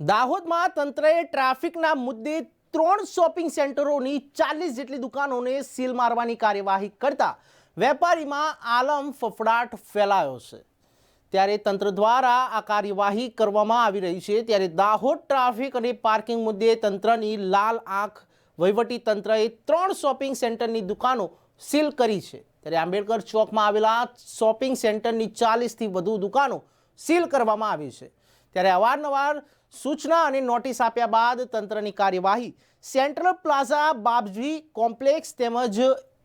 દાહોદમાં તંત્રએ ટ્રાફિકના મુદ્દે ત્રણ શોપિંગ સેન્ટરોની ચાલીસ જેટલી દુકાનોને સીલ મારવાની કાર્યવાહી કરતા વેપારીમાં આલમ ફફડાટ ફેલાયો છે. ત્યારે તંત્ર દ્વારા આ કાર્યવાહી કરવામાં આવી રહી છે. ત્યારે દાહોદ ટ્રાફિક અને પાર્કિંગ મુદ્દે તંત્રની લાલ આંખ વહીવટી તંત્રએ ત્રણ શોપિંગ સેન્ટરની દુકાનો સીલ કરી છે. ત્યારે આંબેડકર ચોકમાં આવેલા શોપિંગ સેન્ટરની ચાલીસથી વધુ દુકાનો સીલ કરવામાં આવી છે. ત્યારે અવારનવાર સૂચના અને નોટિસ આપ્યા બાદ તંત્રની કાર્યવાહી સેન્ટ્રલ પ્લાઝા બાબજી કોમ્પ્લેક્સ તેમજ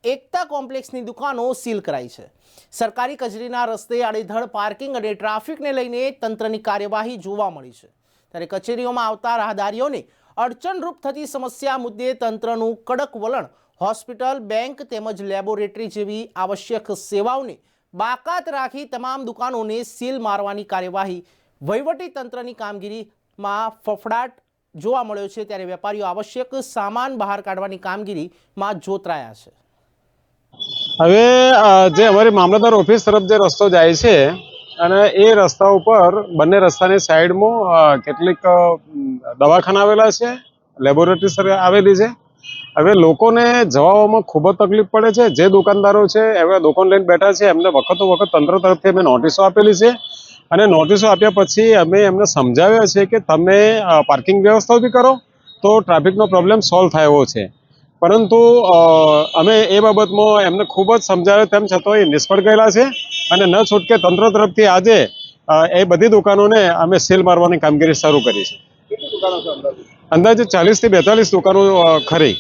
એકતા કોમ્પ્લેક્સની દુકાનો સીલ કરાઈ છે. સરકારી કચેરીના રસ્તે આડેધડ પાર્કિંગ અને ટ્રાફિકને લઈને તંત્રની કાર્યવાહી જોવા મળી છે. ત્યારે કચેરીઓમાં આવતા રાહદારીઓને અડચણરૂપ થતી સમસ્યા મુદ્દે તંત્રનું કડક વલણ, હોસ્પિટલ, બેંક તેમજ લેબોરેટરી જેવી આવશ્યક સેવાઓને બાકાત રાખી તમામ દુકાનોને સીલ મારવાની કાર્યવાહી વહીવટી તંત્રની કામગીરીમાં ફફડાટ જોવા મળ્યો છે ત્યારે વેપારીઓ આવશ્યક સામાન બહાર કાઢવાની કામગીરીમાં જોતરાયા છે. હવે જે અમારી મામલતદાર ઓફિસ તરફ જે રસ્તો જાય છે અને એ રસ્તા ઉપર બંને રસ્તાની સાઈડમાં કેટલીક દવાખાના આવેલા છે, લેબોરેટરી આવેલી છે. હવે લોકોને જવામાં ખૂબ જ તકલીફ પડે છે. જે દુકાનદારો છે, એવા દુકાન લઈને બેઠા છે, એમને વખતો વખત તંત્ર તરફથી અમે નોટિસો આપેલી છે અને નોટિસો આપ્યા પછી અમે એમને સમજાવ્યા છે કે તમે પાર્કિંગ વ્યવસ્થા ઊભી કરો તો ટ્રાફિકનો પ્રોબ્લેમ સોલ્વ થાય એવો છે. પરંતુ અમે એ બાબતમાં એમને ખૂબ જ સમજાવ્યો તેમ છતાં એ નિષ્ફળ ગયેલા છે અને ન છૂટકે તંત્ર તરફથી આજે એ બધી દુકાનોને અમે સીલ મારવાની કામગીરી શરૂ કરી છે. અંદાજે? ચાલીસથી બેતાલીસ દુકાનો ખરી.